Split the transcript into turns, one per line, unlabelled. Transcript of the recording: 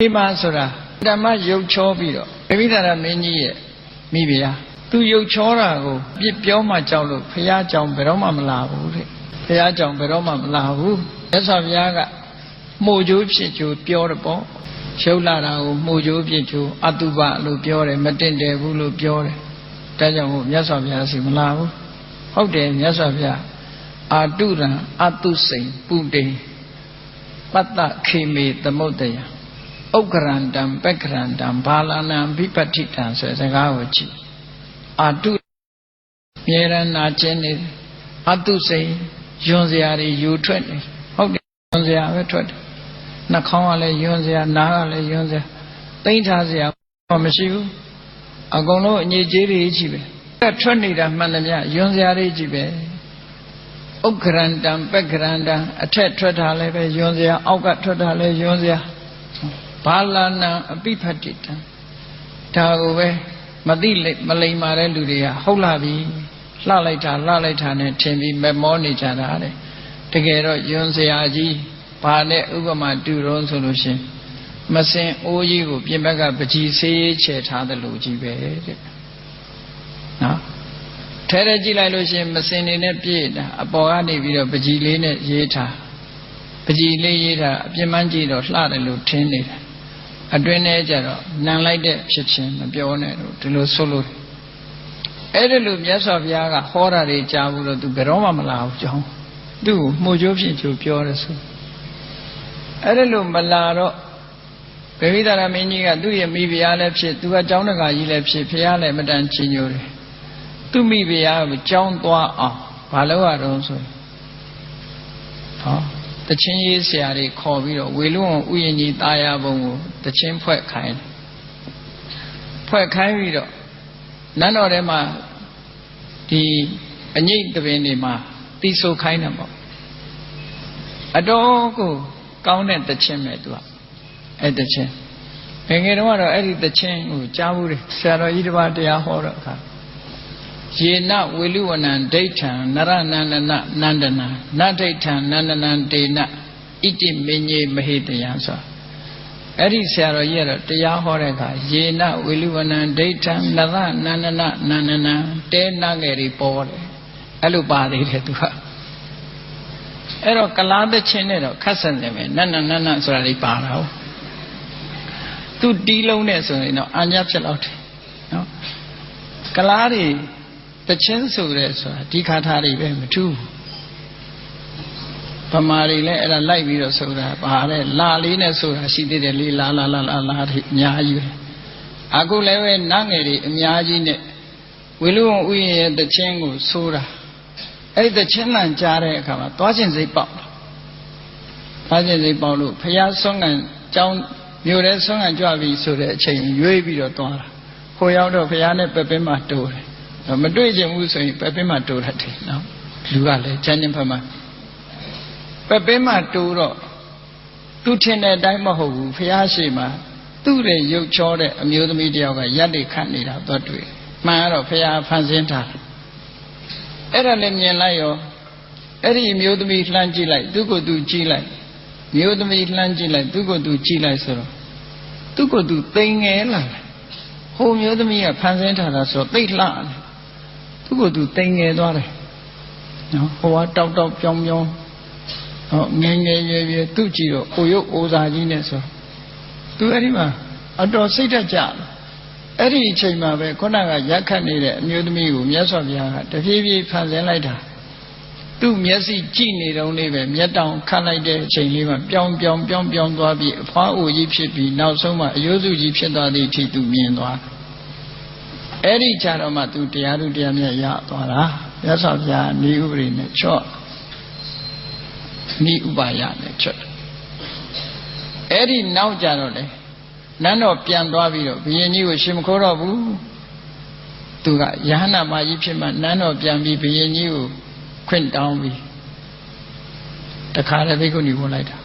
ဒီမှာဆိုတာဓမ္မရုပ်ချောပြီးတော့ဗိဓာရမင်းကြီးရဲ့မိဖုရားသူရုပ်ချောတာကိုပြစ်ပြောမှကြောက်လို့ဖះကြောင်ဘယ်တော့မှမလာဘူးတဲ့ဖះကြောင်ဘယ်တော့မှမလာဘူးမြတ်စွာဘုရားကမှုကြိုးဖြစ်ကြိုးပြောတယ်ပေါ့ရှုပ်လာတာကိုမှုကြိုးဖြစ်ကြိုးအတုပလို့ပြောတယ်မတင့်တယ်ဘူးလို့ပြောတယ်ဒါကြောင့်မို့မြတ်စွာဘုရားစီမလာဘူးဟုတ်တယ်မြတ်စွာဘုရားအာတုရံအတုစိန်ပုတေပတ္တခေမေသမုဒ္ဒယ ဥက္ကရန္တံပက္ကရန္တံဘာလနံဘိပဋ္ဌိတံဆိုတဲ့စကားကိုကြည့်အာတုမြဲရနာခြင်းနေအတုစိန်ယွန်စရာတွေယူထွက်နေဟုတ်တယ်ယွန်စရာပဲထွက်တယ်နှာခေါင်းကလည်းယွန်စရာနားကလည်းယွန်စရာသိမ့်ထားစရာမရှိဘူးအကုန်လုံးအငြိကြေးတွေကြီးပဲအဲ့ထွက်နေတာမှန်တယ်ဗျယွန်စရာတွေကြီးပဲဥက္ကရန္တံပက္ကရန္တံအထက်ထွက်တာလည်းပဲယွန်စရာအောက်ကထွက်တာလည်းယွန်စရာ ဘာလာနံအပိဖတ္တိတံဒါကိုပဲမသိမလိမ္မာတဲ့လူတွေကဟုတ်လာပြီလှလိုက်တာလှလိုက်တာနဲ့ထင်ပြီးမမောနေကြတာတဲ့တကယ်တော့ယွန်းစရာကြီးဘာနဲ့ဥပမာတူတော့ဆိုလို့ရှင်မစင်အိုးကြီးကိုပြင်ဘက်ကပကြီးဆေးရေးချယ်ထားတယ်လို့ကြီးပဲတဲ့နော်ထဲထဲကြည့်လိုက်လို့ရှင်မစင်နေနဲ့ပြည့်တာအပေါ်ကနေပြီးတော့ပကြီးလေးနဲ့ရေးထားပကြီးလေးရေးထားအပြင်မှန်းကြည့်တော့လှတယ်လို့ထင်နေတာ အတွင်းထဲကျတော့နံလိုက်တဲ့ဖြစ်ချင်းမပြောနဲ့တော့ဒီလိုဆိုလို့အဲ့ဒီလိုမြတ်စွာဘုရားကဟောတာတွေကြားဘူးတော့သူဘယ်တော့မှမလာဘူးကြောင်းသူ့ကိုမှုချိုးဖြစ်ချိုးပြောတယ်ဆိုအဲ့ဒီလိုမလာတော့ဗေဝိဒရာမင်းကြီးကသူ့ရဲ့မိဖုရားလည်းဖြစ်သူကကျောင်းတကာကြီးလည်းဖြစ်ဖုရားလည်းမတန်ချီညိုတယ်သူ့မိဖုရားကိုကျောင်းသွားအောင်ဘာလို့ရတော့ဆိုဟော တချင်းရေးဆရာတွေခေါ်ပြီးတော့ဝေလွန်ဥယျာဉ်ကြီးတာယာဘုံကိုတချင်းဖွဲ့ခိုင်းဖွဲ့ခိုင်းပြီးတော့နန်းတော်ထဲမှာဒီအငိတ်တပင်တွေမှာတီးဆိုခိုင်းတယ်ပေါ့အတော်ကိုကောင်းတဲ့တချင်းပဲသူကအဲ့တချင်းငယ်ငယ်တုန်းကတော့အဲ့ဒီတချင်းကိုကြားဘူးတယ်ဆရာတော်ကြီးတစ်ပါးတရားဟောတော့အခါ ယေနဝေလူဝနံဒိဋ္ဌံနရနန္ဒနနန္ဒနာနဒိဋ္ဌံနန္ဒနံဒေနဣတိမင်းကြီးမဟိတယံဆိုအဲ့ဒီဆရာတော်ကြီးကတော့တရားဟောတဲ့အခါယေနဝေလူဝနံဒိဋ္ဌံနရနန္ဒနနန္ဒနာတဲနာငယ်တွေပေါ်တယ်အဲ့လိုပါသေးတယ်သူကအဲ့တော့ကလားသချင်းနဲ့တော့ခက်ဆန်တယ်ပဲနန္နနန္နဆိုတာလေးပါတာဟုတ်သူတီးလုံးနဲ့ဆိုရင်တော့အာညဖြစ်တော့တယ်နော်ကလားတွေ တချင်းဆိုတဲ့ဆိုတာဒီခါထားတွေပဲမထူးဗမာတွေလည်းအဲ့ဒါလိုက်ပြီးတော့ဆိုတာပါတဲ့လာလေးနဲ့ဆိုတာရှိသေးတယ်လေးလာလာလာလာလာတွေအများကြီးပဲအခုလည်းပဲနတ်ငယ်တွေအများကြီးနဲ့ဝေလူဝဥယျာဉ်ရဲ့တချင်းကိုဆိုတာအဲ့ဒီတချင်းလန့်ကြားတဲ့အခါမှာသွားခြင်းစိတ်ပေါက်သွားခြင်းစိတ်ပေါက်လို့ဖះဆုံးကန်ကြောင်းမြို့ထဲဆုံးကန်ကြွပြီဆိုတဲ့အချိန်ရွေးပြီးတော့သွားတာခိုးရောက်တော့ဖះနဲ့ပပင်းမှတိုးတယ် မတွေ့ချင်ဘူးဆိုရင်ပပင်းမှတိုးတတ်တယ်နော်လူကလည်းချမ်းချင်းဖက်မှပပင်းမှတိုးတော့သူထင်တဲ့အတိုင်းမဟုတ်ဘူးဖះရှိမှသူ့ရဲ့ရုပ်ချောတဲ့အမျိုးသမီးတယောက်ကရက်တွေခတ်နေတာတော့တွေ့မှန်တော့ဖះဖန်ဆင်းထားအဲ့ဒါလည်းမြင်လိုက်ရောအဲ့ဒီမျိုးသမီးလှမ်းကြည့်လိုက်သူ့ကိုယ်သူကြည့်လိုက်မျိုးသမီးလှမ်းကြည့်လိုက်သူ့ကိုယ်သူကြည့်လိုက်ဆိုတော့သူ့ကိုယ်သူသိငယ်လာတယ်ဟိုမျိုးသမီးကဖန်ဆင်းထားတာဆိုသိလှတယ် သူ့ကိုယ်သူသိငယ်သွားတယ်နော်ဟိုကတောက်တောက်ပြောင်းပြောင်းဟောငယ်ငယ်ရွယ်ရွယ်သူ့ကြည့်တော့အိုရုပ်အိုစာကြီးနဲ့ဆိုသူအဲ့ဒီမှာအတော်စိတ်ဓာတ်ကြတယ်အဲ့ဒီအချိန်မှာပဲခုနကရက်ခတ်နေတဲ့အမျိုးသမီးကိုမြတ်စွာဘုရားကတဖြည်းဖြည်းဖန်ဆင်းလိုက်တာသူ့မျက်စိကြည့်နေတုန်းလေးပဲမျက်တောင်ခတ်လိုက်တဲ့အချိန်လေးမှာပြောင်းပြောင်းပြောင်းပြောင်းသွားပြီးအဖွားအိုကြီးဖြစ်ပြီးနောက်ဆုံးမှအယိုးစုကြီးဖြစ်သွားသည့်အထိသူမြင်သွား အဲ့ဒီခြားတော့မှသူတရားသူတရားမြတ်ရသွားတာမြတ်စွာဘုရားဤဥပရိနဲ့ချော့ဤဥပါယနဲ့ချော့အဲ့ဒီနောက်ကြတော့လေနန်းတော်ပြန်သွားပြီးတော့ဘုရင်ကြီးကိုရှင်မခိုးတော့ဘူးသူကယဟနာမကြီးဖြစ်မှနန်းတော်ပြန်ပြီးဘုရင်ကြီးကိုခွင့်တောင်းပြီးတခါလည်းဘိက္ခုနီဝင်လိုက်တာ